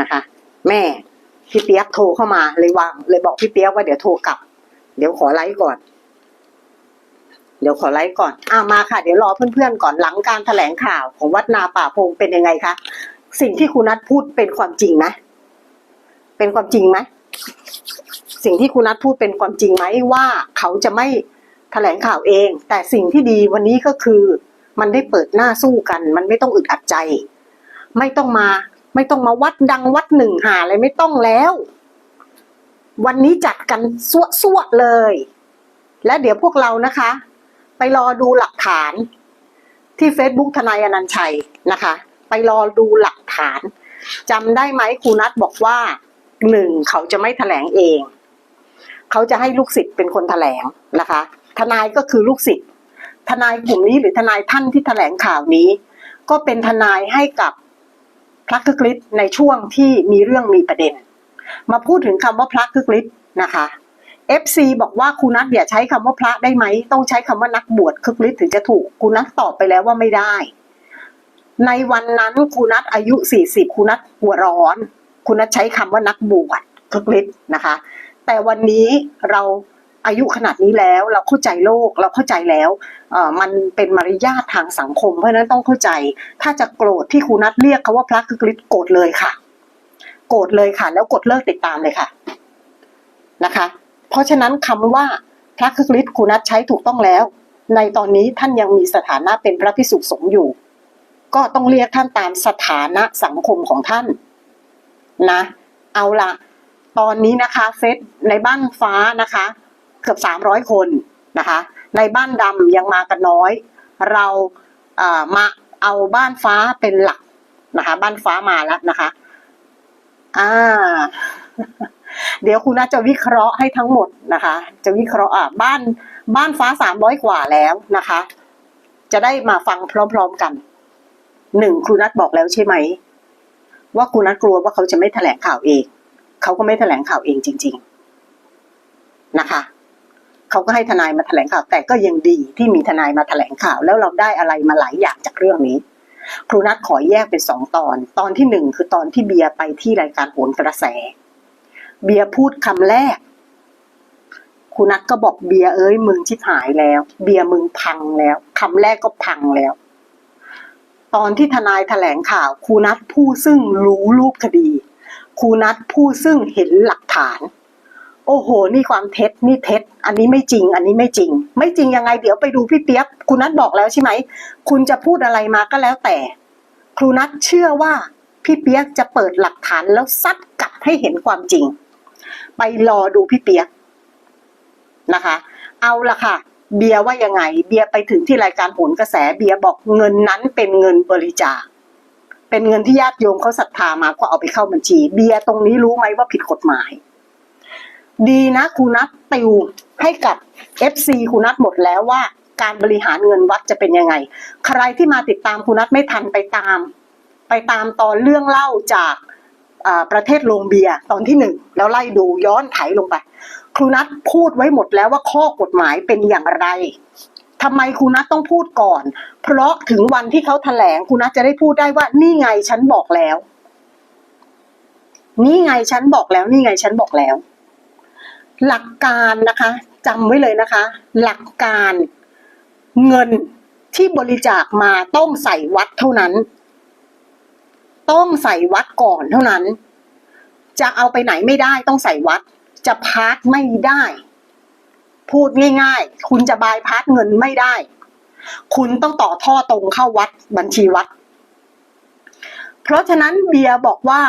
นะคะ แม่พี่เปียกโทรเข้ามาเลยวางเลยบอกพี่เปียกว่าเดี๋ยวโทรกลับ เดี๋ยวขอไลฟ์ก่อน เดี๋ยวขอไลฟ์ก่อนอ่ามาค่ะ เดี๋ยวรอเพื่อนๆก่อนหลังการแถลงข่าวของวัดนาป่าพงเป็นยังไงคะสิ่งที่ครูนัทพูดเป็นความจริงไหมเป็นความจริงไหมสิ่งที่ครูนัทพูดเป็นความจริงไหมว่าเขาจะไม่แถลงข่าวเอง แต่สิ่งที่ดีวันนี้ก็คือ มันได้เปิดหน้าสู้กัน มันไม่ต้องอึดอัดใจ ไม่ต้องมา ไม่ต้องมาวัดดังวัดหนึ่งหาอะไรไม่ต้องแล้ว วันนี้จัดกันสวดๆเลย และเดี๋ยวพวกเรานะคะ ไปรอดูหลักฐานที่ Facebook ทนายอนันชัยนะคะ ไปรอดูหลักฐานจำได้ไหมครูนัทบอกว่าหนึ่งเขาจะไม่แถลงเอง เขาจะให้ลูกศิษย์เป็นคนแถลงนะคะ ทนายก็คือลูกศิษย์ทนายกลุ่มนี้หรือทนายท่านที่แถลงข่าวนี้ ก็เป็นทนายให้กับ พระคึกฤทธิ์ในช่วงที่มีเรื่องมีประเด็น มาพูดถึงคำว่าพระคึกฤทธิ์นะคะ FC บอกว่าครูนัทอย่าใช้คำว่าพระได้ไหม ต้องใช้คำว่านักบวชคึกฤทธิ์ถึงจะถูกครูนัทตอบไปแล้วว่าไม่ได้ ในวันนั้นครูนัทอายุ 40ครูนัทหัวร้อนครูนัทใช้คำว่านักบวชคึกฤทธิ์นะคะ แต่วันนี้เรา อายุขนาดนี้แล้วเราเข้าใจโลกเราเข้าใจแล้วมันเป็นมารยาททางสังคม เพราะฉะนั้นต้องเข้าใจ ถ้าจะโกรธที่ครูนัทเรียกเขาว่าพระคึกฤทธิ์โกรธเลยค่ะ โกรธเลยค่ะ แล้วกดเลิกติดตามเลยค่ะนะคะ เพราะฉะนั้นคำว่าพระคึกฤทธิ์ครูนัทใช้ถูกต้องแล้ว ในตอนนี้ท่านยังมีสถานะเป็นพระพิสุสงฆ์อยู่ ก็ต้องเรียกท่านตามสถานะสังคมของท่านนะ เอาละตอนนี้นะคะเฟซในบ้านฟ้านะคะ เกือบสามร้อยคนนะคะ ในบ้านดำยังมากันน้อย เราเอ่อมาเอาบ้านฟ้าเป็นหลักนะคะ บ้านฟ้ามาแล้วนะคะ อ่า เดี๋ยวคุณน่าจะวิเคราะห์ให้ทั้งหมดนะคะ จะวิเคราะห์อะบ้านบ้านฟ้าสามร้อยกว่าแล้วนะคะ จะได้มาฟังพร้อมๆกันหนึ่งครูนัทบอกแล้วใช่ไหม ว่าครูนัทกลัวว่าเขาจะไม่แถลงข่าวเอง เขาก็ไม่แถลงข่าวเองจริง ๆ นะคะ เขาก็ให้ทนายมาแถลงข่าวแต่ก็ยังดีที่มีทนายมาแถลงข่าว แล้วเราได้อะไรมาหลายอย่างจากเรื่องนี้ ครูนัทขอแยกเป็นสองตอน ตอนที่หนึ่งคือตอนที่เบียร์ไปที่รายการโหนกระแส เบียร์พูดคำแรกครูนัทก็บอกเบียร์เอ้ยมึงชิบหายแล้ว เบียร์มึงพังแล้วคำแรกก็พังแล้ว ตอนที่ทนายแถลงข่าวครูนัทผู้ซึ่งรู้รูปคดีครูนัทผู้ซึ่งเห็นหลักฐาน โอ้โห นี่ความเท็จนี่เท็จ อันนี้ไม่จริง อันนี้ไม่จริง ไม่จริงยังไงเดี๋ยวไปดูพี่เปียกครูนัทบอกแล้วใช่ไหม คุณจะพูดอะไรมาก็แล้วแต่ ครูนัทเชื่อว่าพี่เปียกจะเปิดหลักฐานแล้วซัดกลับให้เห็นความจริง ไปรอดูพี่เปียกนะคะ เอาละค่ะ เบียว่ายังไง เบียไปถึงที่รายการโหนกระแสเบียบอกเงินนั้นเป็นเงินบริจาค เป็นเงินที่ญาติโยมเขาศรัทธามาก็เอาไปเข้าบัญชี เบียตรงนี้รู้ไหมว่าผิดกฎหมาย ดีนะครูนัทติวให้กับ FC ครูนัทหมดแล้วว่าการบริหารเงินวัดจะเป็นยังไง ใครที่มาติดตามครูนัทไม่ทันไปตาม ไปตามตอนเรื่องเล่าจากประเทศโรงเบียร์ตอนที่หนึ่งแล้วไล่ดูย้อนไถลงไป ครูนัทพูดไว้หมดแล้วว่าข้อกฎหมายเป็นอย่างไรทำไมครูนัทต้องพูดก่อน เพราะถึงวันที่เขาแถลงครูนัทจะได้พูดได้ว่านี่ไงฉันบอกแล้ว นี่ไงฉันบอกแล้ว นี่ไงฉันบอกแล้ว หลักการนะคะจำไว้เลยนะคะ หลักการเงินที่บริจาคมาต้องใส่วัดเท่านั้น ต้องใส่วัดก่อนเท่านั้น จะเอาไปไหนไม่ได้ต้องใส่วัด จะพาร์ทไม่ได้ พูดง่ายๆ คุณจะบายพาร์ทเงินไม่ได้ คุณต้องต่อท่อตรงเข้าวัดบัญชีวัด เพราะฉะนั้นเบียร์บอกว่า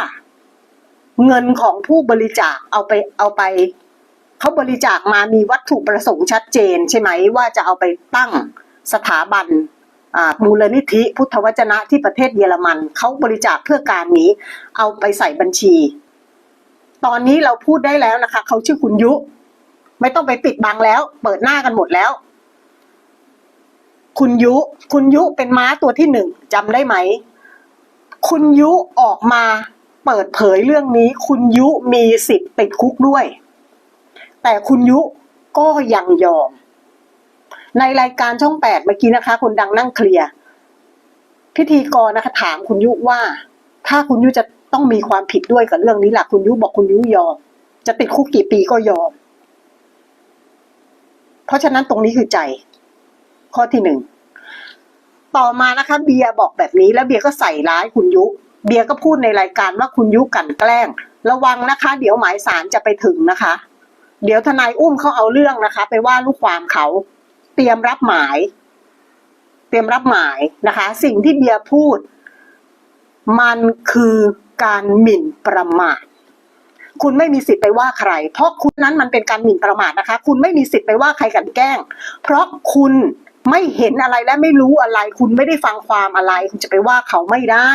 เงินของผู้บริจาคเอาไปเอาไป เขาบริจาคมามีวัตถุประสงค์ชัดเจน ใช่ไหมว่าจะเอาไปตั้งสถาบันมูลนิธิพุทธวจนะที่ประเทศเยอรมันเขาบริจาคเพื่อการนี้ เอาไปใส่บัญชี ตอนนี้เราพูดได้แล้วนะคะเขาชื่อคุณยุ ไม่ต้องไปปิดบังแล้ว เปิดหน้ากันหมดแล้ว คุณยุ คุณยุเป็นม้าตัวที่หนึ่งจำได้ไหม คุณยุออกมาเปิดเผยเรื่องนี้ คุณยุมีสิทธิ์ติดคุกด้วย แต่คุณยุก็ยังยอม ในรายการช่องแปดเมื่อกี้นะคะ คนดังนั่งเคลียร์พิธีกรนะคะ ถามคุณยุว่า ถ้าคุณยุจะต้องมีความผิดด้วยกับเรื่องนี้แหละคุณยุบอกคุณยุยอม จะติดคุกกี่ปีก็ยอม เพราะฉะนั้นตรงนี้คือใจ ข้อที่หนึ่งต่อมานะคะ เบียร์บอกแบบนี้แล้วเบียร์ก็ใส่ร้ายคุณยุ เบียร์ก็พูดในรายการว่าคุณยุกันแกล้ง ระวังนะคะ เดี๋ยวหมายสารจะไปถึงนะคะ เดี๋ยวทนายอุ้มเขาเอาเรื่องนะคะ ไปว่าลูกความเขาเตรียมรับหมาย เตรียมรับหมายนะคะ สิ่งที่เบียร์พูด มันคือการหมิ่นประมาทคุณไม่มีสิทธิ์ไปว่าใคร เพราะคุณนั้นมันเป็นการหมิ่นประมาทนะคะ คุณไม่มีสิทธิ์ไปว่าใครกันแกล้ง เพราะคุณไม่เห็นอะไรและไม่รู้อะไร คุณไม่ได้ฟังความอะไร คุณจะไปว่าเขาไม่ได้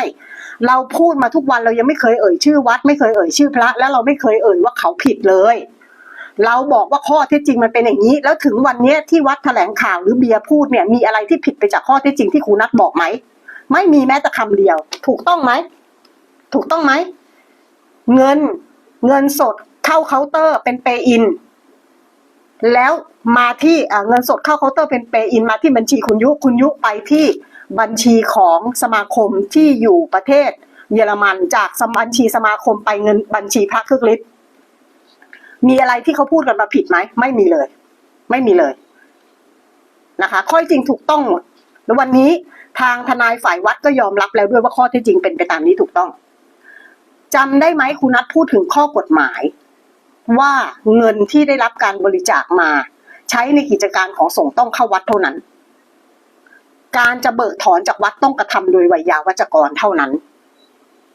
เราพูดมาทุกวันเรายังไม่เคยเอ่ยชื่อวัด ไม่เคยเอ่ยชื่อพระ และเราไม่เคยเอ่ยว่าเขาผิดเลย เราบอกว่าข้อเท็จจริงมันเป็นอย่างนี้ แล้วถึงวันนี้ที่วัดแถลงข่าวหรือเบียร์พูดเนี่ยมีอะไรที่ผิดไปจากข้อเท็จจริงที่ครูนัทบอกไหมไม่มีแม้แต่คำเดียว ถูกต้องไหมถูกต้องไหมเงินเงินสดเข้าเคาน์เตอร์เป็นเปย์อิน แล้วมาที่เอ่อเงินสดเข้าเคาน์เตอร์เป็นเปย์อินมาที่บัญชีคุณยุคุณยุไปที่บัญชีของสมาคมที่อยู่ประเทศเยอรมันจากสมบัญชีสมาคมไปเงินบัญชีพระเครื่องฤทธิ์ มีอะไรที่เขาพูดกันมาผิดไหมไม่มีเลย ไม่มีเลยนะคะข้อจริงถูกต้องหมดแล้ววันนี้ทางทนายฝ่ายวัดก็ยอมรับแล้วด้วยว่าข้อท็จจริงเป็นไปตามนี้ถูกต้องจำได้ไหมคุณนัทพูดถึงข้อกฎหมาย ว่าเงินที่ได้รับการบริจาคมา ใช้ในกิจการของสงฆ์ต้องเข้าวัดเท่านั้น การจะเบิกถอนจากวัดต้องกระทำโดยวิยาวัจกรเท่านั้น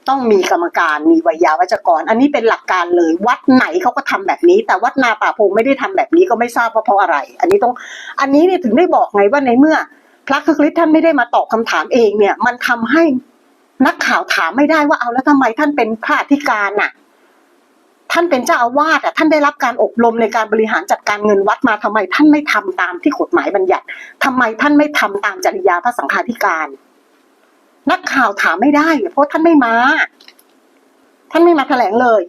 ต้องมีกรรมการมีวิยาวัจกร อันนี้เป็นหลักการเลย วัดไหนเขาก็ทำแบบนี้ แต่วัดนาป่าพงไม่ได้ทำแบบนี้ก็ไม่ทราบว่าเพราะอะไร อันนี้ต้องอันนี้เนี่ยถึงได้บอกไงว่าในเมื่อ พระคึกฤทธิ์ท่านไม่ได้มาตอบคำถามเองเนี่ย มันทำให้นักข่าวถามไม่ได้ว่าเอาแล้วทำไมท่านเป็นพระอธิการน่ะ ท่านเป็นเจ้าอาวาสอะท่านได้รับการอบรมในการบริหารจัดการเงินวัดมาทำไม ท่านไม่ทำตามที่กฎหมายบัญญัติทำไมท่านไม่ทำตามจริยาพระสังฆาธิการ นักข่าวถามไม่ได้เพราะท่านไม่มา ท่านไม่มาแถลงเลย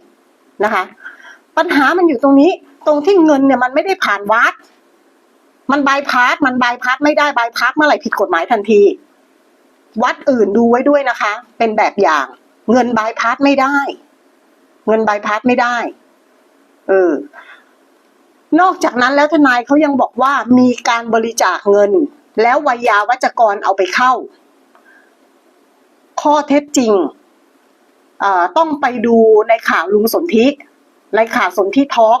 นะคะ ปัญหามันอยู่ตรงนี้ ตรงที่เงินเนี่ยมันไม่ได้ผ่านวัด มันบายพาสมันบายพาสไม่ได้บายพาสเมื่อไหร่ผิดกฎหมายทันที วัดอื่นดูไว้ด้วยนะคะ เป็นแบบอย่าง เงินบายพาสไม่ได้ เงินบายพาสไม่ได้ เออ นอกจากนั้นแล้วทนายเขายังบอกว่ามีการบริจาคเงิน แล้ววิยาวัจกรเอาไปเข้า ข้อเท็จจริงต้องไปดูในข่าวลุงสนธิในข่าวสนธิทอล์ก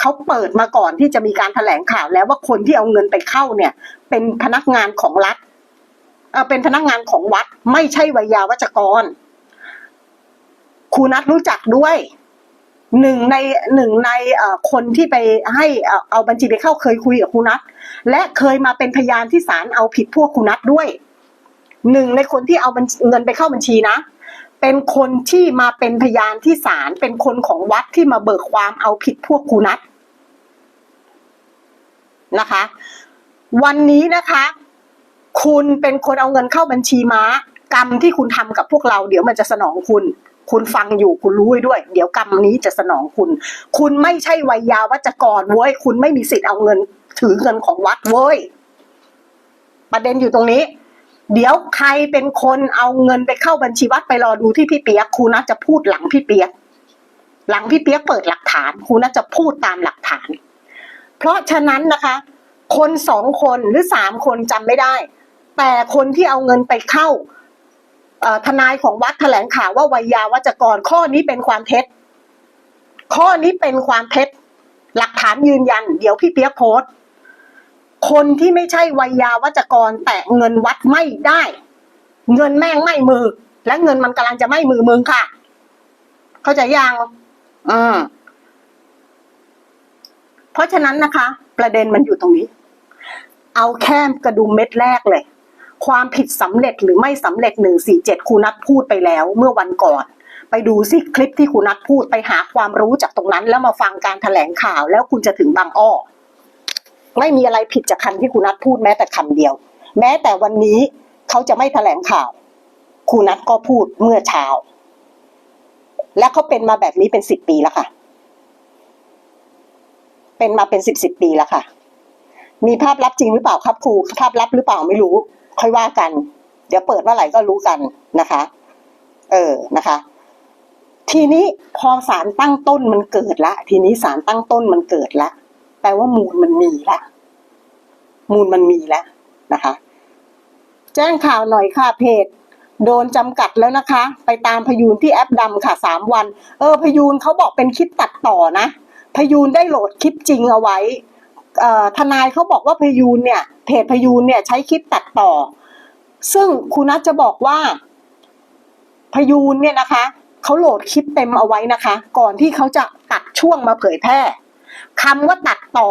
เขาเปิดมาก่อนที่จะมีการแถลงข่าวแล้วว่าคนที่เอาเงินไปเข้าเนี่ย เป็นพนักงานของรัฐเป็นพนักงานของวัด ไม่ใช่วิยาวัจกรครูนัทรู้จักด้วยหนึ่งในหนึ่งในคนที่ไปให้เอ่อเอาบัญชีไปเข้าเคยคุยกับครูนัทและเคยมาเป็นพยานที่ศาลเอาผิดพวกครูนัทด้วย หนึ่งในคนที่เอาเงินไปเข้าบัญชีนะ เป็นคนที่มาเป็นพยานที่ศาลเป็นคนของวัดที่มาเบิกความเอาผิดพวกครูนัทนะคะ วันนี้นะคะ คุณเป็นคนเอาเงินเข้าบัญชีม้า กรรมที่คุณทำกับพวกเรา เดี๋ยวมันจะสนองคุณ คุณฟังอยู่คุณรู้ด้วย เดี๋ยวกรรมนี้จะสนองคุณ คุณไม่ใช่วัยยาวัจกรเว้ย คุณไม่มีสิทธิ์เอาเงิน ถือเงินของวัดเว้ย ประเด็นอยู่ตรงนี้ เดี๋ยวใครเป็นคนเอาเงินไปเข้าบัญชีวัดไปรอดูที่พี่เปียกครูนัทจะพูดหลังพี่เปียก หลังพี่เปียกเปิดหลักฐานครูนัทจะพูดตามหลักฐาน เพราะฉะนั้นนะคะ คนสองคนหรือสามคนจำไม่ได้ แต่คนที่เอาเงินไปเข้าทนายของวัดแถลงข่าวว่าวัยยาวัจกรข้อนี้เป็นความเท็จ ข้อนี้เป็นความเท็จ หลักฐานยืนยัน เดี๋ยวพี่เปียกโพสต์ คนที่ไม่ใช่วัยยาวัจกรแตะเงินวัดไม่ได้ เงินแม่งไม่มือ และเงินมันกำลังจะไม่มือมึงค่ะ เข้าใจยังอืมเพราะฉะนั้นนะคะ ประเด็นมันอยู่ตรงนี้ เอาแค่กระดุมเม็ดแรกเลย ความผิดสำเร็จหรือไม่สำเร็จหนึ่งสี่เจ็ดครูนัทพูดไปแล้ว เมื่อวันก่อน ไปดูซิคลิปที่ครูนัทพูดไปหาความรู้จากตรงนั้น แล้วมาฟังการแถลงข่าวแล้วคุณจะถึงบางอ้อ ไม่มีอะไรผิดจากคำที่ครูนัทพูดแม้แต่คำเดียว แม้แต่วันนี้เขาจะไม่แถลงข่าวครูนัทก็พูดเมื่อเช้า และเขาเป็นมาแบบนี้เป็นสิบปีแล้วค่ะ เป็นมาเป็นสิบสิบปีแล้วค่ะ มีภาพลับจริงหรือเปล่าครับครูภาพลับหรือเปล่าไม่รู้ ค่อยว่ากัน เดี๋ยวเปิดเมื่อไหร่ก็รู้กันนะคะ เออนะคะทีนี้พอสารตั้งต้นมันเกิดละ ทีนี้สารตั้งต้นมันเกิดละ แปลว่ามูลมันมีและมูลมันมีแล้วนะคะ แจ้งข่าวหน่อยค่ะเพจ โดนจำกัดแล้วนะคะ ไปตามพยูนที่แอปดำค่ะสามวัน เออพยูนเขาบอกเป็นคลิปตัดต่อนะ พยูนได้โหลดคลิปจริงเอาไว้ทนายเขาบอกว่าพยูนเนี่ยเพจพยูนเนี่ยใช้คลิปตัดต่อ ซึ่งคุณนัทจะบอกว่าพยูนเนี่ยนะคะเขาโหลดคลิปเต็มเอาไว้นะคะ ก่อนที่เขาจะตัดช่วงมาเผยแพร่ คำว่าตัดต่อ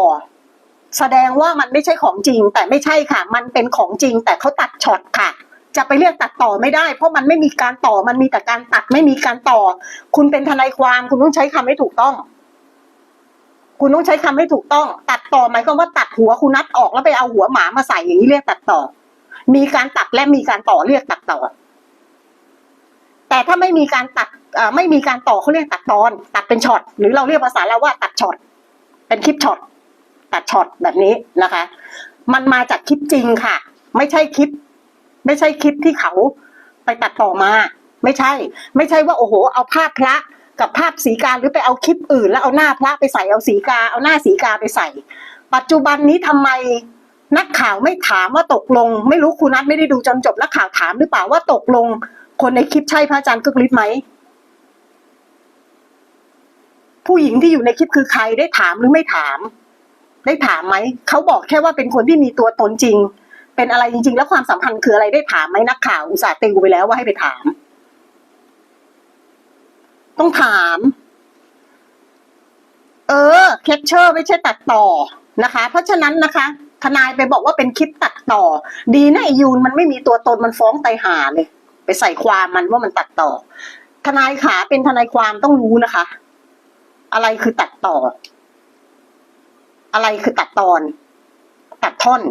แสดงว่ามันไม่ใช่ของจริง แต่ไม่ใช่ค่ะ มันเป็นของจริง แต่เขาตัดช็อตค่ะ จะไปเรียกตัดต่อไม่ได้ เพราะมันไม่มีการต่อมันมีแต่การตัดไม่มีการต่อ คุณเป็นทนายความคุณต้องใช้คำให้ถูกต้อง คุณต้องใช้คำให้ถูกต้อง ตัดต่อหมายความว่าตัดหัวคุณนัดออกแล้วไปเอาหัวหมามาใส่อย่างนี้เรียกตัดต่อ มีการตัดและมีการต่อเรียกตัดต่อแต่ถ้าไม่มีการตัดไม่มีการต่อเขาเรียกตัดตอน ตัดเป็นช็อตหรือเราเรียกภาษาเราว่าตัดช็อต เป็นคลิปช็อตตัดช็อตแบบนี้นะคะ มันมาจากคลิปจริงค่ะ ไม่ใช่คลิป ไม่ใช่คลิปที่เขาไปตัดต่อมา ไม่ใช่ ไม่ใช่ว่าโอ้โห เอาภาพพระกับภาพสีกาหรือไปเอาคลิปอื่น แล้วเอาหน้าพระไปใส่เอาสีกา เอาหน้าสีกาไปใส่ ปัจจุบันนี้ทำไมนักข่าวไม่ถามว่าตกลง ไม่รู้คุณนัทไม่ได้ดูจนจบนักข่าวถามหรือเปล่าว่าตกลง คนในคลิปใช่พระอาจารย์กึกฤทธิ์ไหม ผู้หญิงที่อยู่ในคลิปคือใครได้ถามหรือไม่ถาม ได้ถามไหมเขาบอกแค่ว่าเป็นคนที่มีตัวตนจริง เป็นอะไรจริง ๆ แล้วความสัมพันธ์คืออะไรได้ถามไหมนักข่าวอุตส่าห์ติวไปแล้วว่าให้ไปถาม ต้องถาม เออแคปเชอร์ไม่ใช่ตัดต่อนะคะ เพราะฉะนั้นนะคะทนายไปบอกว่าเป็นคลิปตัดต่อ ดีนะไอยูนมันไม่มีตัวตนมันฟ้องไตหาเลย ไปใส่ความมันว่ามันตัดต่อ ทนายขาเป็นทนายความต้องรู้นะคะ อะไรคือตัดต่อ อะไรคือตัดตอน ตัดท่อน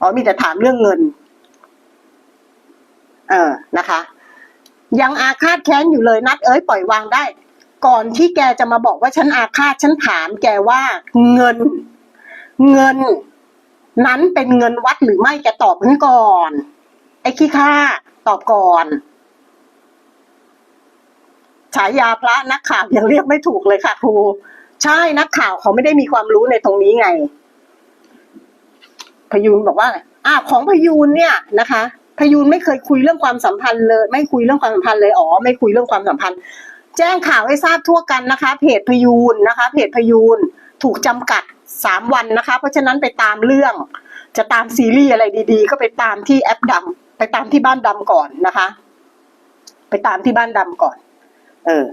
อ๋อมีแต่ถามเรื่องเงิน เออนะคะ ยังอาฆาตแค้นอยู่เลยนัด เอ้ยปล่อยวางได้ ก่อนที่แกจะมาบอกว่าฉันอาฆาตฉันถาม แกว่าเงิน เงิน นั้นเป็นเงินวัดหรือไม่แกตอบฉันก่อน ไอ้ขี้ข้าตอบก่อน ฉายาพระนักข่าวยังเรียกไม่ถูกเลยค่ะครู ใช่นักข่าวเขาไม่ได้มีความรู้ในตรงนี้ไง พยูนบอกว่าอ่าของพยูนเนี่ยนะคะ พยูนไม่เคยคุยเรื่องความสัมพันธ์เลย ไม่คุยเรื่องความสัมพันธ์เลยอ๋อไม่คุยเรื่องความสัมพันธ์ แจ้งข่าวให้ทราบทั่วกันนะคะ เพจพยูนนะคะ เพจพยูนถูกจำกัดสามวันนะคะ เพราะฉะนั้นไปตามเรื่อง จะตามซีรีส์อะไรดี ๆ ก็ไปตามที่แอปดำไปตามที่บ้านดำก่อนนะคะ ไปตามที่บ้านดำก่อน เออ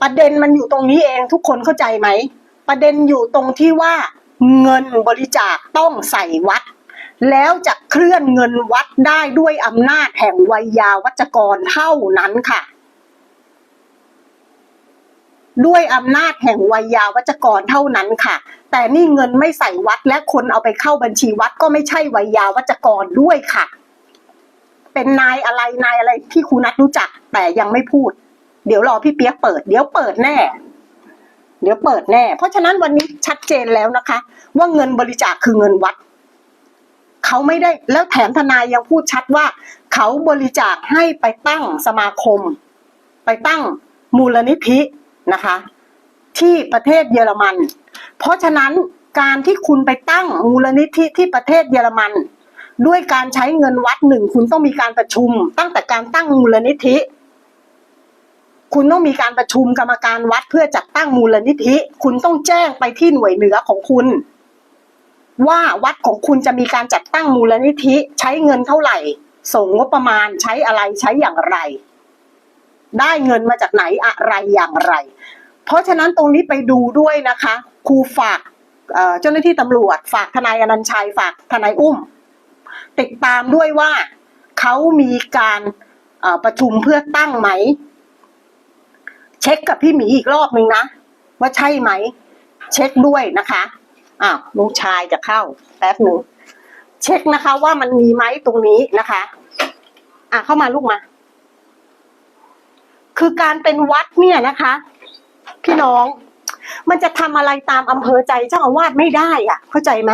ประเด็นมันอยู่ตรงนี้เองทุกคนเข้าใจไหม ประเด็นอยู่ตรงที่ว่าเงินบริจาคต้องใส่วัด แล้วจะเคลื่อนเงินวัดได้ด้วยอำนาจแห่งวัยยาวัจกรเท่านั้นค่ะ ด้วยอำนาจแห่งวัยยาวัจกรเท่านั้นค่ะ แต่นี่เงินไม่ใส่วัดและคนเอาไปเข้าบัญชีวัดก็ไม่ใช่วัยยาวัจกรด้วยค่ะ เป็นนายอะไรนายอะไรที่ครูนัทรู้จักแต่ยังไม่พูด เดี๋ยวรอพี่เปียกเปิด เดี๋ยวเปิดแน่ เดี๋ยวเปิดแน่ เพราะฉะนั้นวันนี้ชัดเจนแล้วนะคะ ว่าเงินบริจาคคือเงินวัดเขาไม่ได้แล้วแถมทนายยังพูดชัดว่า เขาบริจาคให้ไปตั้งสมาคม ไปตั้งมูลนิธินะคะ ที่ประเทศเยอรมัน เพราะฉะนั้นการที่คุณไปตั้งมูลนิธิที่ประเทศเยอรมัน ด้วยการใช้เงินวัดหนึ่งคุณต้องมีการประชุม ตั้งแต่การตั้งมูลนิธิ คุณต้องมีการประชุมกรรมการวัดเพื่อจัดตั้งมูลนิธิ คุณต้องแจ้งไปที่หน่วยเหนือของคุณ ว่าวัดของคุณจะมีการจัดตั้งมูลนิธิ ใช้เงินเท่าไหร่ ส่งงบประมาณใช้อะไรใช้อย่างไร ได้เงินมาจากไหนอะไรอย่างไร เพราะฉะนั้นตรงนี้ไปดูด้วยนะคะครูฝากเจ้าหน้าที่ตำรวจ ฝากทนายอนันชัยฝากทนายอุ้ม ติดตามด้วยว่าเขามีการประชุมเพื่อตั้งไหม เช็คกับพี่หมีอีกรอบหนึ่งนะ ว่าใช่ไหม เช็คด้วยนะคะอ้าวลุงชายจะเข้าแป๊บหนึ่งเช็คนะคะ ว่ามันมีไหมตรงนี้นะคะ อะเข้ามาลูกมา คือการเป็นวัดเนี่ยนะคะ พี่น้อง มันจะทำอะไรตามอำเภอใจเจ้าอาวาสไม่ได้อะ เข้าใจไหม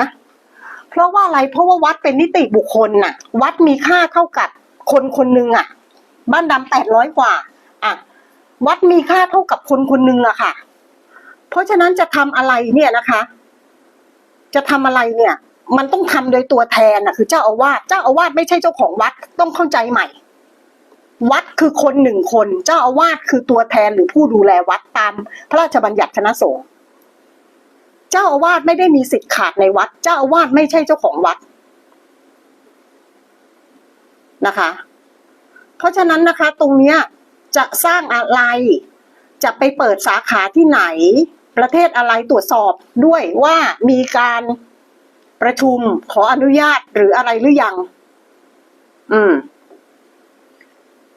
เพราะว่าอะไรเพราะว่าวัดเป็นนิติบุคคลน่ะ วัดมีค่าเท่ากับคนคนหนึ่งอะ บ้านดำแปดร้อยกว่า วัดมีค่าเท่ากับคนคนหนึ่งอะค่ะ เพราะฉะนั้นจะทำอะไรเนี่ยนะคะ จะทำอะไรเนี่ย มันต้องทำโดยตัวแทนอะคือ เจ้าอาวาสเจ้าอาวาสไม่ใช่เจ้าของวัดต้องเข้าใจใหม่ วัดคือคนหนึ่งคน เจ้าอาวาสคือตัวแทนหรือผู้ดูแลวัดตามพระราชบัญญัติคณะสงฆ์เจ้าอาวาสไม่ได้มีสิทธิ์ขาดในวัด เจ้าอาวาสไม่ใช่เจ้าของวัดนะคะ เพราะฉะนั้นนะคะ ตรงเนี้ย จะสร้างอะไร จะไปเปิดสาขาที่ไหน ประเทศอะไรตรวจสอบด้วยว่ามีการประชุมขออนุญาตหรืออะไรหรือยัง อืม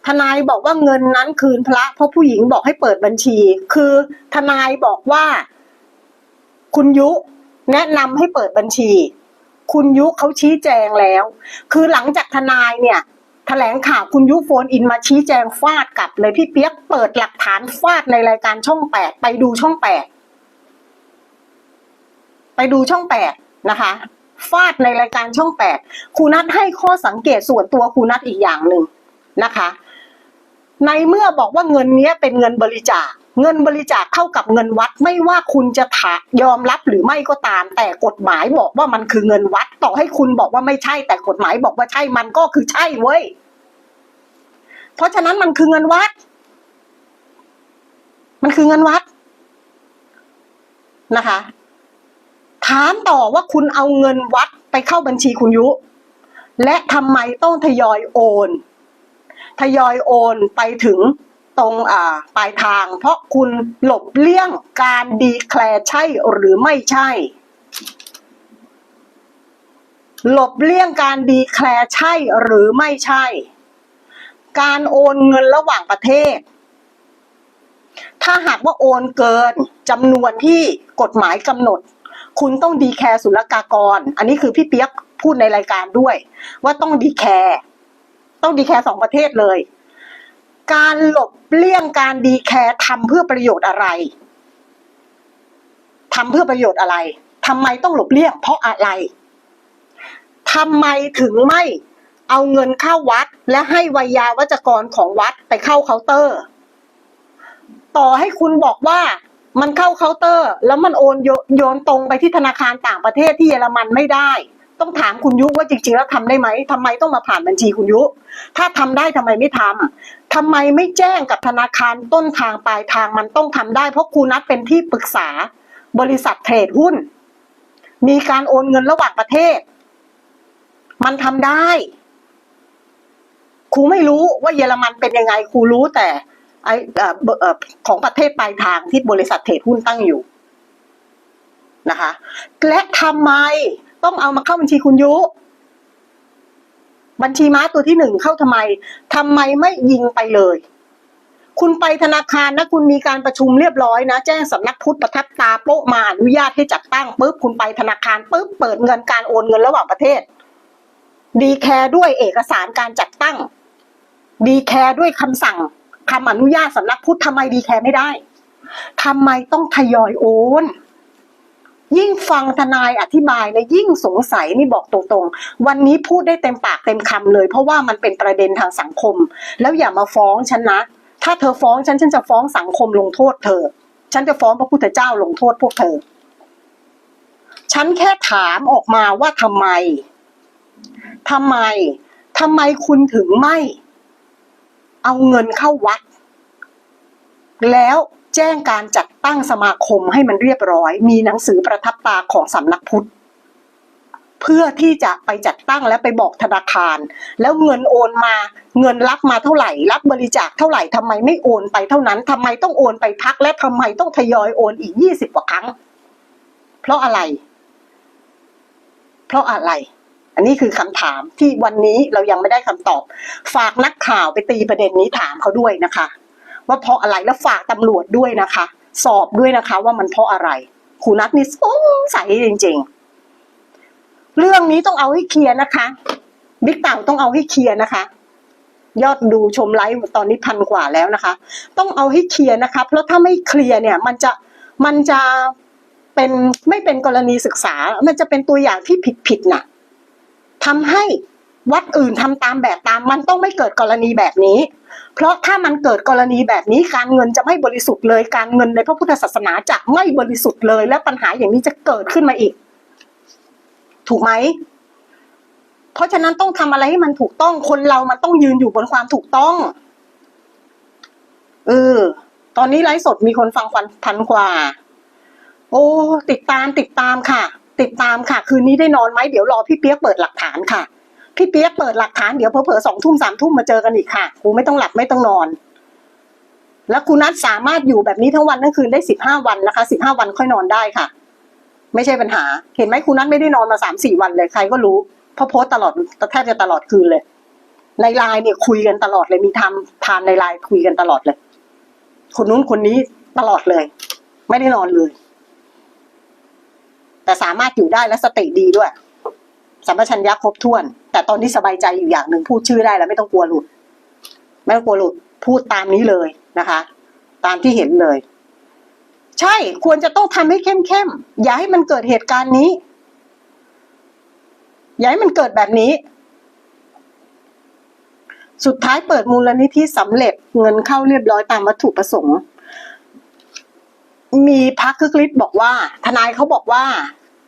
ทนายบอกว่าเงินนั้นคืนพระ เพราะผู้หญิงบอกให้เปิดบัญชี คือทนายบอกว่า คุณยุแนะนำให้เปิดบัญชี คุณยุเขาชี้แจงแล้ว คือหลังจากทนายเนี่ย แถลงข่าวคุณยุโฟนอินมาชี้แจงฟาดกลับเลยพี่เปียกเปิดหลักฐานฟาดในรายการช่องแปดไปดูช่องแปดไปดูช่องแปดนะคะ ฟาดในรายการช่องแปดครูนัทให้ข้อสังเกตส่วนตัวครูนัทอีกอย่างหนึ่งนะคะ ในเมื่อบอกว่าเงินนี้เป็นเงินบริจาค เงินบริจาคเท่ากับเงินวัดไม่ว่าคุณจะถายอมรับหรือไม่ก็ตาม แต่กฎหมายบอกว่ามันคือเงินวัด ต่อให้คุณบอกว่าไม่ใช่ แต่กฎหมายบอกว่าใช่มันก็คือใช่เว้ยเพราะฉะนั้นมันคือเงินวัด มันคือเงินวัดนะคะ ถามต่อว่าคุณเอาเงินวัดไปเข้าบัญชีคุณยุ และทำไมต้องทยอยโอน ทยอยโอนไปถึง ตรงอ่าปลายทาง เพราะคุณหลบเลี่ยงการดีแคลร์ใช่หรือไม่ใช่ หลบเลี่ยงการดีแคลร์ใช่หรือไม่ใช่ การโอนเงินระหว่างประเทศ ถ้าหากว่าโอนเกินจำนวนที่กฎหมายกำหนด คุณต้องดีแคร์ศุลกากร อันนี้คือพี่เปียกพูดในรายการด้วย ว่าต้องดีแคร์ต้องดีแคร์สองประเทศเลย การหลบเลี่ยงการดีแคร์ทำเพื่อประโยชน์อะไรทำเพื่อประโยชน์อะไรทำไมต้องหลบเลี่ยงเพราะอะไรทำไมถึงไม่เอาเงินเข้าวัด และให้วิยาวัจกรของวัดไปเข้าเคาน์เตอร์ ต่อให้คุณบอกว่ามันเข้าเคาน์เตอร์ แล้วมันโอนโยโยนตรงไปที่ธนาคารต่างประเทศที่เยอรมันไม่ได้ ต้องถามคุณยุว่าจริงๆแล้วทำได้ไหมทำไมต้องมาผ่านบัญชีคุณยุ ถ้าทำได้ทำไมไม่ทำทำไมไม่แจ้งกับธนาคารต้นทางปลายทางมันต้องทำได้ เพราะครูนัดเป็นที่ปรึกษา บริษัทเทรดหุ้น มีการโอนเงินระหว่างประเทศ มันทำได้ครูไม่รู้ว่าเยอรมันเป็นยังไงครูรู้แต่ไอเอ่อเบอร์เอ่อของประเทศปลายทางที่บริษัทเทรดหุ้นตั้งอยู่นะคะ และทำไม ต้องเอามาเข้าบัญชีคุณยุ บัญชีม้าตัวที่หนึ่งเข้าทำไมทำไมไม่ยิงไปเลย คุณไปธนาคารนะ คุณมีการประชุมเรียบร้อยนะ แจ้งสำนักพุทธประทับตาโป๊ะมาอนุญาตให้จัดตั้งปุ๊บคุณไปธนาคารปุ๊บเปิดเงินการโอนเงินระหว่างประเทศ ดีแคร์ด้วยเอกสารการจัดตั้ง ดีแคร์ด้วยคำสั่งคำอนุญาตสำนักพุทธทำไมดีแคร์ไม่ได้ทำไมต้องทยอยโอน ยิ่งฟังทนายอธิบายนะยิ่งสงสัยนี่บอกตรงๆ วันนี้พูดได้เต็มปากเต็มคำเลย เพราะว่ามันเป็นประเด็นทางสังคม แล้วอย่ามาฟ้องฉันนะ ถ้าเธอฟ้องฉันฉันจะฟ้องสังคมลงโทษเธอ ฉันจะฟ้องพระพุทธเจ้าลงโทษพวกเธอ ฉันแค่ถามออกมาว่าทำไมทำไมทำไมคุณถึงไม่ เอาเงินเข้าวัด แล้วแจ้งการจัด ตั้งสมาคมให้มันเรียบร้อย มีหนังสือประทับตาของสำนักพุทธเพื่อที่จะไปจัดตั้งและไปบอกธนาคาร แล้วเงินโอนมาเงินรับมาเท่าไหร่ รับบริจาคเท่าไหร่ทำไมไม่โอนไปเท่านั้นทำไมต้องโอนไปพักและทำไมต้องทยอยโอนอีกยี่สิบกว่าครั้ง เพราะอะไร เพราะอะไร อันนี้คือคำถามที่วันนี้เรายังไม่ได้คำตอบ ฝากนักข่าวไปตีประเด็นนี้ถามเขาด้วยนะคะ ว่าเพราะอะไรแล้วฝากตำรวจด้วยนะคะ สอบด้วยนะคะว่ามันเพราะอะไรครูนัทนี่สงสัยจริง ๆ เรื่องนี้ต้องเอาให้เคลียร์นะคะบิ๊กเต่าต้องเอาให้เคลียร์นะคะ ยอดดูชมไลฟ์ตอนนี้พันกว่าแล้วนะคะ ต้องเอาให้เคลียร์นะคะ เพราะถ้าไม่เคลียร์เนี่ย มันจะมันจะเป็นไม่เป็นกรณีศึกษา มันจะเป็นตัวอย่างที่ผิดๆน่ะทำให้ วัดอื่นทำตามแบบตาม มันต้องไม่เกิดกรณีแบบนี้ เพราะถ้ามันเกิดกรณีแบบนี้การเงินจะไม่บริสุทธิ์เลย การเงินในพระพุทธศาสนาจะไม่บริสุทธิ์เลย และปัญหาอย่างนี้จะเกิดขึ้นมาอีก ถูกไหมเพราะฉะนั้นต้องทำอะไรให้มันถูกต้องคนเรามันต้องยืนอยู่บนความถูกต้องเออตอนนี้ไลฟ์สดมีคนฟังพันพันกว่า โอ้ติดตามติดตามค่ะ ติดตามค่ะ คืนนี้ได้นอนไหมเดี๋ยวรอพี่เปียกเปิดหลักฐานค่ะ พี่เปียกเปิดหลักฐานเดี๋ยวเผลอๆสองทุ่มสามทุ่มมาเจอกันอีกค่ะครูไม่ต้องหลับไม่ต้องนอน แล้วคุณนัทสามารถอยู่แบบนี้ทั้งวันทั้งคืนได้สิบห้าวันนะคะสิบห้าวันค่อยนอนได้ค่ะ ไม่ใช่ปัญหา เห็นไหมคุณนัทไม่ได้นอนมาสามสี่วันเลยใครก็รู้เพราะโพสต์ตลอดแทบจะตลอดคืนเลยในไลน์เนี่ยคุยกันตลอดเลยมีทำทานในไลน์คุยกันตลอดเลย คนนู้นคนนี้ตลอดเลย ไม่ได้นอนเลย แต่สามารถอยู่ได้และสติดีด้วย สัมปชัญญะครบถ้วน แต่ตอนนี้สบายใจอยู่อย่างหนึ่งพูดชื่อได้แล้วไม่ต้องกลัวหลุด ไม่ต้องกลัวหลุดพูดตามนี้เลยนะคะ ตามที่เห็นเลย ใช่ควรจะต้องทำให้เข้มเข้มๆอย่าให้มันเกิดเหตุการณ์นี้ อย่าให้มันเกิดแบบนี้ สุดท้ายเปิดมูลนิธิสำเร็จเงินเข้าเรียบร้อยตามวัตถุประสงค์มีพักคึกฤทธิ์บอกว่า ทนายเขาบอกว่า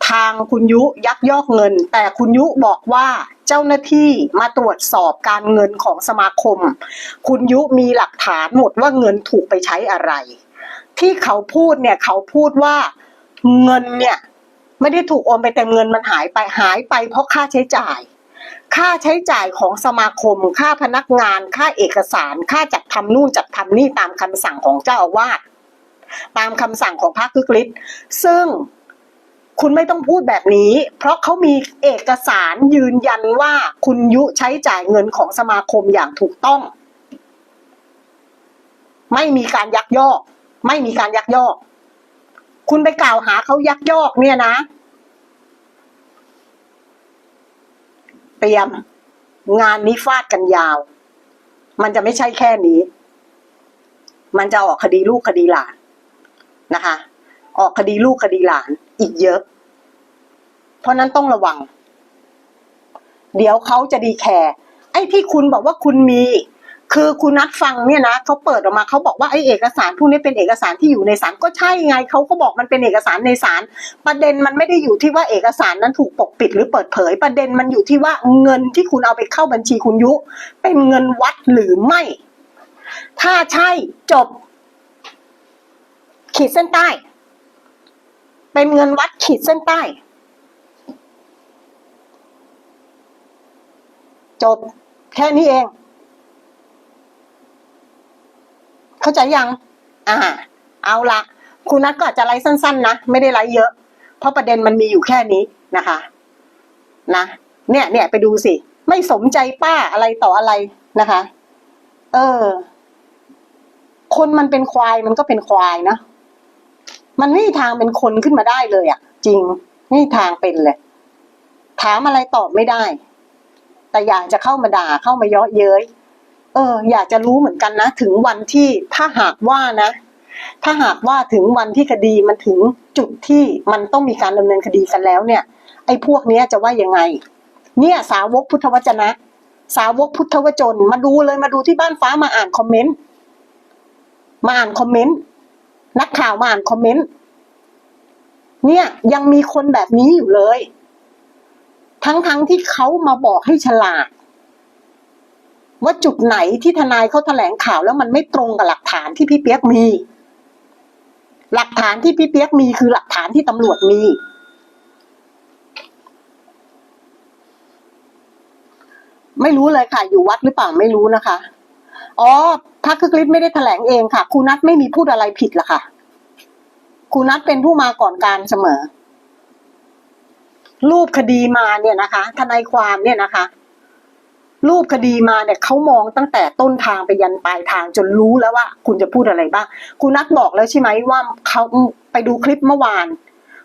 ทางคุณยุยักยอกเงิน แต่คุณยุบอกว่าเจ้าหน้าที่มาตรวจสอบการเงินของสมาคม คุณยุมีหลักฐานหมดว่าเงินถูกไปใช้อะไร ที่เขาพูดเนี่ยเขาพูดว่าเงินเนี่ยไม่ได้ถูกโอนไปเต็มเงินมันหายไปหายไปเพราะค่าใช้จ่าย ค่าใช้จ่ายของสมาคม ค่าพนักงาน ค่าเอกสาร ค่าจัดทำนู่นจัดทำนี่ตามคำสั่งของเจ้าอาวาสตามคำสั่งของพระคึกฤทธิ์ซึ่ง คุณไม่ต้องพูดแบบนี้ เพราะเขามีเอกสารยืนยันว่าคุณยุใช้จ่ายเงินของสมาคมอย่างถูกต้อง ไม่มีการยักยอก ไม่มีการยักยอก คุณไปกล่าวหาเขายักยอกเนี่ยนะ เตรียม งานนี้ฟาดกันยาว มันจะไม่ใช่แค่นี้ มันจะออกคดีลูกคดีหลานนะคะ ออกคดีลูกคดีหลานอีกเยอะ เพราะนั้นต้องระวัง เดี๋ยวเขาจะดีแคร์ไอ้ที่คุณบอกว่าคุณมี คือคุณนัดฟังเนี่ยนะเขาเปิดออกมาเขาบอกว่าไอ้เอกสารพวกนี้เป็นเอกสารที่อยู่ในศาลก็ใช่ไงเขาก็บอกมันเป็นเอกสารในศาลประเด็นมันไม่ได้อยู่ที่ว่าเอกสารนั้นถูกปกปิดหรือเปิดเผย ประเด็นมันอยู่ที่ว่าเงินที่คุณเอาไปเข้าบัญชีคุณยุ เป็นเงินวัดหรือไม่ ถ้าใช่จบ ขีดเส้นใต้ เป็นเงินวัดขีดเส้นใต้ จบแค่นี้เอง เข้าใจยัง อ่า เอาละคุณนัทก็อาจจะไลฟ์สั้น ๆ นะ ไม่ได้ไลฟ์เยอะ เพราะประเด็นมันมีอยู่แค่นี้นะคะ นะ เนี่ยเนี่ยไปดูสิ ไม่สมใจป้าอะไรต่ออะไรนะคะ เออ คนมันเป็นควายมันก็เป็นควายนะ มันไม่มีทางเป็นคนขึ้นมาได้เลยอะ่ะ จริงไม่มีทางเป็นเลย ถามอะไรตอบไม่ได้ แต่อยากจะเข้ามาด่าเข้ามาเยาะเย้ยเออ อยากจะรู้เหมือนกันนะ ถึงวันที่ถ้าหากว่านะ ถ้าหากว่าถึงวันที่คดีมันถึงจุดที่มันต้องมีการดำเนินคดีกันแล้วเนี่ย ไอ้พวกเนี้ยจะว่ายังไง เนี่ยสาวกพุทธวจนะ สาวกพุทธวจน มาดูเลยมาดูที่บ้านฟ้ามาอ่านคอมเมนต์มาอ่านคอมเมนต์ นักข่าวมาอ่านคอมเมนต์ เนี่ยยังมีคนแบบนี้อยู่เลย ทั้งๆทที่เขามาบอกให้ฉลาด ว่าจุดไหนที่ทนายเขาแถลงข่าวแล้วมันไม่ตรงกับหลักฐานที่พี่เปียกมี หลักฐานที่พี่เปียกมีคือหลักฐานที่ตำรวจมี ไม่รู้เลยค่ะ อยู่วัดหรือเปล่าไม่รู้นะคะ อ๋อพรรคคึกฤทธิ์ไม่ได้แถลงเองค่ะครูนัทไม่มีพูดอะไรผิดละค่ะครูนัทเป็นผู้มาก่อนการเสมอ รูปคดีมาเนี่ยนะคะ ทนายความเนี่ยนะคะ รูปคดีมาเนี่ยเขามองตั้งแต่ต้นทางไปยันปลายทางจนรู้แล้วว่า คุณจะพูดอะไรบ้างคุณนัทบอกแล้วใช่ไหมว่าเขาไปดูคลิปเมื่อวาน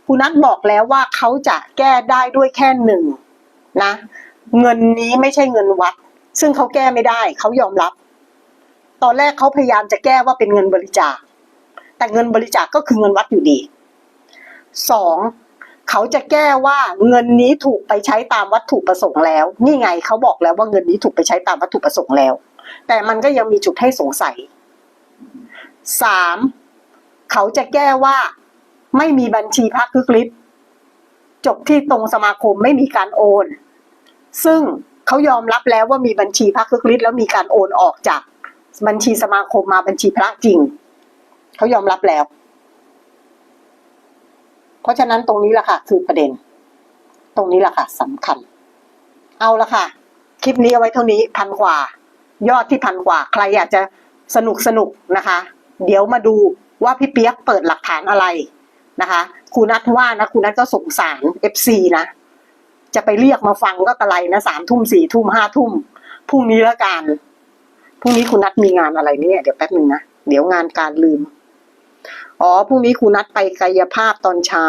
คุณนัทบอกแล้วว่าเขาจะแก้ได้ด้วยแค่หนึ่งนะ เงินนี้ไม่ใช่เงินวัด ซึ่งเขาแก้ไม่ได้เขายอมรับ ตอนแรกเขาพยายามจะแก้ว่าเป็นเงินบริจาค แต่เงินบริจาคก็คือเงินวัดอยู่ดีสองเขาจะแก้ว่าเงินนี้ถูกไปใช้ตามวัตถุประสงค์แล้ว นี่ไงเขาบอกแล้วว่าเงินนี้ถูกไปใช้ตามวัตถุประสงค์แล้ว แต่มันก็ยังมีจุดให้สงสัยสามเขาจะแก้ว่าไม่มีบัญชีพักคึกฤทธิ์จบที่ตรงสมาคมไม่มีการโอน ซึ่งเขายอมรับแล้วว่ามีบัญชีพักคึกฤทธิ์แล้วมีการโอนออกจาก บัญชีสมาคมมาบัญชีพระจริง เขายอมรับแล้ว เพราะฉะนั้นตรงนี้แหละค่ะ คือประเด็น ตรงนี้แหละค่ะสำคัญ เอาละค่ะ คลิปนี้เอาไว้เท่านี้พันกว่า ยอดที่พันกว่า ใครอยากจะสนุกสนุกนะคะ เดี๋ยวมาดูว่าพี่เปียกเปิดหลักฐานอะไรนะคะครูนัทว่านะครูนัทก็สงสารเอฟซีนะจะไปเรียกมาฟังก็กระไรนะสามทุ่มสี่ทุ่มห้าทุ่มพรุ่งนี้แล้วกัน พรุ่งนี้ครูนัทมีงานอะไรเนี่ยเดี๋ยวแป๊บหนึ่งนะเดี๋ยวงานการลืม อ๋อพรุ่งนี้ครูนัดไปกายภาพตอนเช้า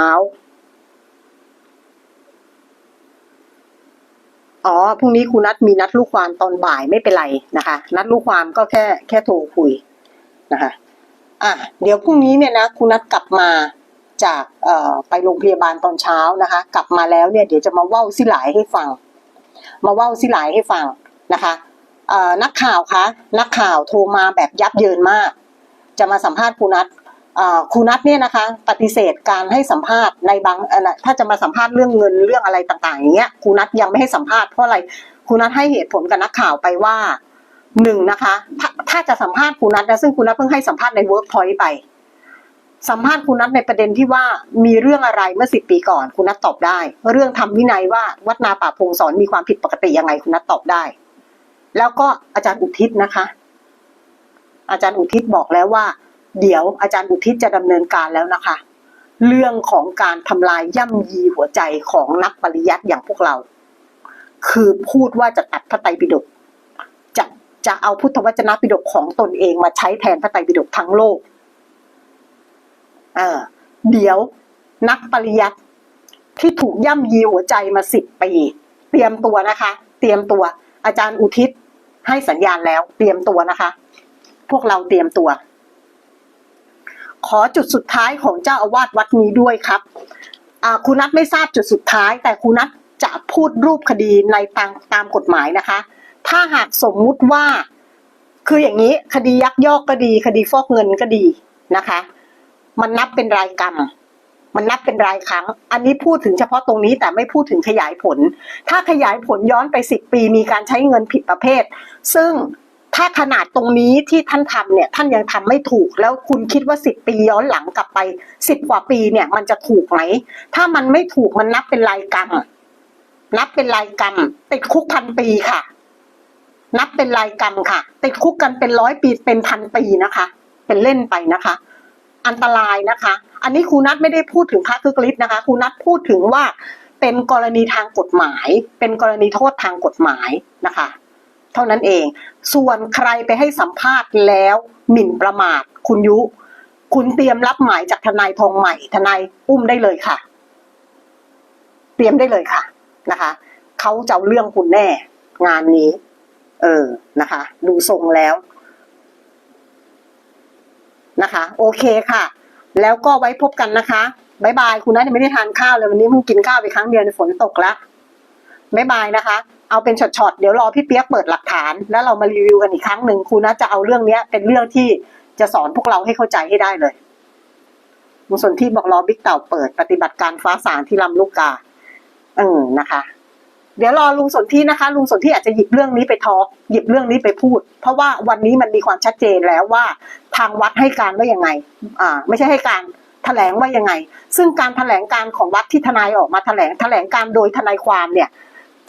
อ๋อพรุ่งนี้ครูนัดมีนัดลูกความตอนบ่ายไม่เป็นไรนะคะ นัดลูกความก็แค่แค่โทรคุยนะคะอะเดี๋ยวพรุ่งนี้เนี่ยนะครูนัดกลับมาจากเอ่อไปโรงพยาบาลตอนเช้านะคะ กลับมาแล้วเนี่ยเดี๋ยวจะมาเว้าสิหลายให้ฟัง มาเว้าสิหลายให้ฟังนะคะ นักข่าวคะนักข่าวโทรมาแบบยับเยินมาก จะมาสัมภาษณ์ครูนัทครูนัทเนี่ยนะคะปฏิเสธการให้สัมภาษณ์ในบางถ้าจะมาสัมภาษณ์เรื่องเงินเรื่องอะไรต่างๆอย่างเงี้ยครูนัทยังไม่ให้สัมภาษณ์เพราะอะไรครูนัทให้เหตุผลกับนักข่าวไปว่าหนึ่งนะคะถ้าถ้าจะสัมภาษณ์ครูนัทนะซึ่งครูนัทเพิ่งให้สัมภาษณ์ในเวิร์กพอยต์ไป สัมภาษณ์ครูนัทในประเด็นที่ว่ามีเรื่องอะไรเมื่อสิบปีก่อนครูนัทตอบได้ เรื่องทำวินัยว่าวัดนาป่าพงสอนมีความผิดปกติยังไงครูนัทตอบได้ แล้วก็อาจารย์อุทิศนะคะ อาจารย์อุทิศบอกแล้วว่า เดี๋ยวอาจารย์อุทิศจะดำเนินการแล้วนะคะ เรื่องของการทำลายย่ำยีหัวใจของนักปริยัติอย่างพวกเรา คือพูดว่าจะตัดพระไตรปิฎกจะจะเอาพุทธวจนะปิฎกของตนเองมาใช้แทนพระไตรปิฎกทั้งโลกเออเดี๋ยวนักปริยัติที่ถูกย่ำยีหัวใจมาสิบปี เตรียมตัวนะคะ เตรียมตัว อาจารย์อุทิศให้สัญญาณแล้วเตรียมตัวนะคะ พวกเราเตรียมตัว ขอจุดสุดท้ายของเจ้าอาวาสวัดนี้ด้วยครับครูนัทไม่ทราบจุดสุดท้าย แต่ครูนัทจะพูดรูปคดีในตามตามกฎหมายนะคะ ถ้าหากสมมุติว่า คืออย่างนี้คดียักยอกก็ดี คดีฟอกเงินก็ดีนะคะ มันนับเป็นรายกรรม มันนับเป็นรายครั้ง อันนี้พูดถึงเฉพาะตรงนี้แต่ไม่พูดถึงขยายผล ถ้าขยายผลย้อนไปสิบปีมีการใช้เงินผิดประเภท ซึ่งถ้าขนาดตรงนี้ที่ท่านทำเนี่ยท่านยังทำไม่ถูก แล้วคุณคิดว่าสิบปีย้อนหลังกลับไปสิบกว่าปีเนี่ยมันจะถูกไหม ถ้ามันไม่ถูกมันนับเป็นรายกรรม นับเป็นรายกรรม ติดคุกพันปีค่ะ นับเป็นรายกรรมค่ะ ติดคุกกันเป็นร้อยปีเป็นพันปีนะคะ เป็นเล่นไปนะคะ อันตรายนะคะ อันนี้ครูนัทไม่ได้พูดถึงพระคึกฤทธิ์นะคะครูนัทพูดถึงว่าเป็นกรณีทางกฎหมาย เป็นกรณีโทษทางกฎหมายนะคะ เท่านั้นเอง ส่วนใครไปให้สัมภาษณ์แล้วหมิ่นประมาท คุณยุ คุณเตรียมรับหมายจากทนายทองใหม่ทนายอุ้มได้เลยค่ะ เตรียมได้เลยค่ะนะคะเขาจะเอาเรื่องคุณแน่งานนี้ เออนะคะ ดูทรงแล้วนะคะ โอเคค่ะ แล้วก็ไว้พบกันนะคะบายบายคุณนัทยังไม่ได้ทานข้าวเลยวันนี้เพิ่งกินข้าวไปครั้งเดียวในฝนตกแล้วบายบายนะคะ เอาเป็นช็อตๆเดี๋ยวรอพี่เปียกเปิดหลักฐาน แล้วเรามารีวิวกันอีกครั้งหนึ่งคุณนัทจะเอาเรื่องเนี้ย เป็นเรื่องที่จะสอนพวกเราให้เข้าใจให้ได้เลยมุส่วนที่บอกรอบิ๊กเต่าเปิด ปฏิบัติการฟ้าสางที่ลำลูกกาเออนะคะ เดี๋ยวรอลุงสนที่นะคะ ลุงสนที่อาจจะหยิบเรื่องนี้ไปทอกหยิบเรื่องนี้ไปพูด เพราะว่าวันนี้มันมีความชัดเจนแล้วว่าทางวัดให้การว่ายังไง อ่า ไม่ใช่ให้การแถลงว่ายังไง ซึ่งการแถลงการของวัดที่ทนายออกมาแถลงแถลงการโดยทนายความเนี่ย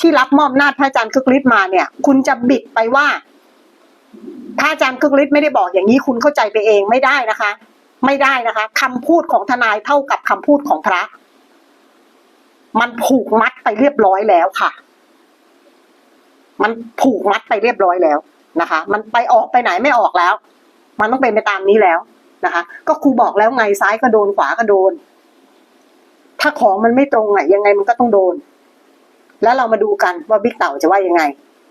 ที่รับมอบหน้าพระอาจารย์คึกฤทธิ์มาเนี่ย คุณจะบิดไปว่าพระอาจารย์คึกฤทธิ์ไม่ได้บอกอย่างนี้คุณเข้าใจไปเองไม่ได้นะคะ ไม่ได้นะคะคำพูดของทนายเท่ากับคำพูดของพระ มันผูกมัดไปเรียบร้อยแล้วค่ะ มันผูกมัดไปเรียบร้อยแล้วนะคะ มันไปออกไปไหนไม่ออกแล้ว มันต้องเป็นไปตามนี้แล้วนะคะ ก็ครูบอกแล้วไงซ้ายก็โดนขวาก็โดน ถ้าของมันไม่ตรงอะยังไงมันก็ต้องโดน แล้วเรามาดูกันว่าบิ๊กเต่าจะว่ายังไง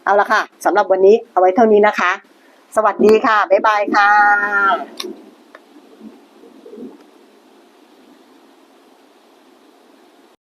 เอาละค่ะสำหรับวันนี้เอาไว้เท่านี้นะคะ สวัสดีค่ะ บ๊ายบายค่ะ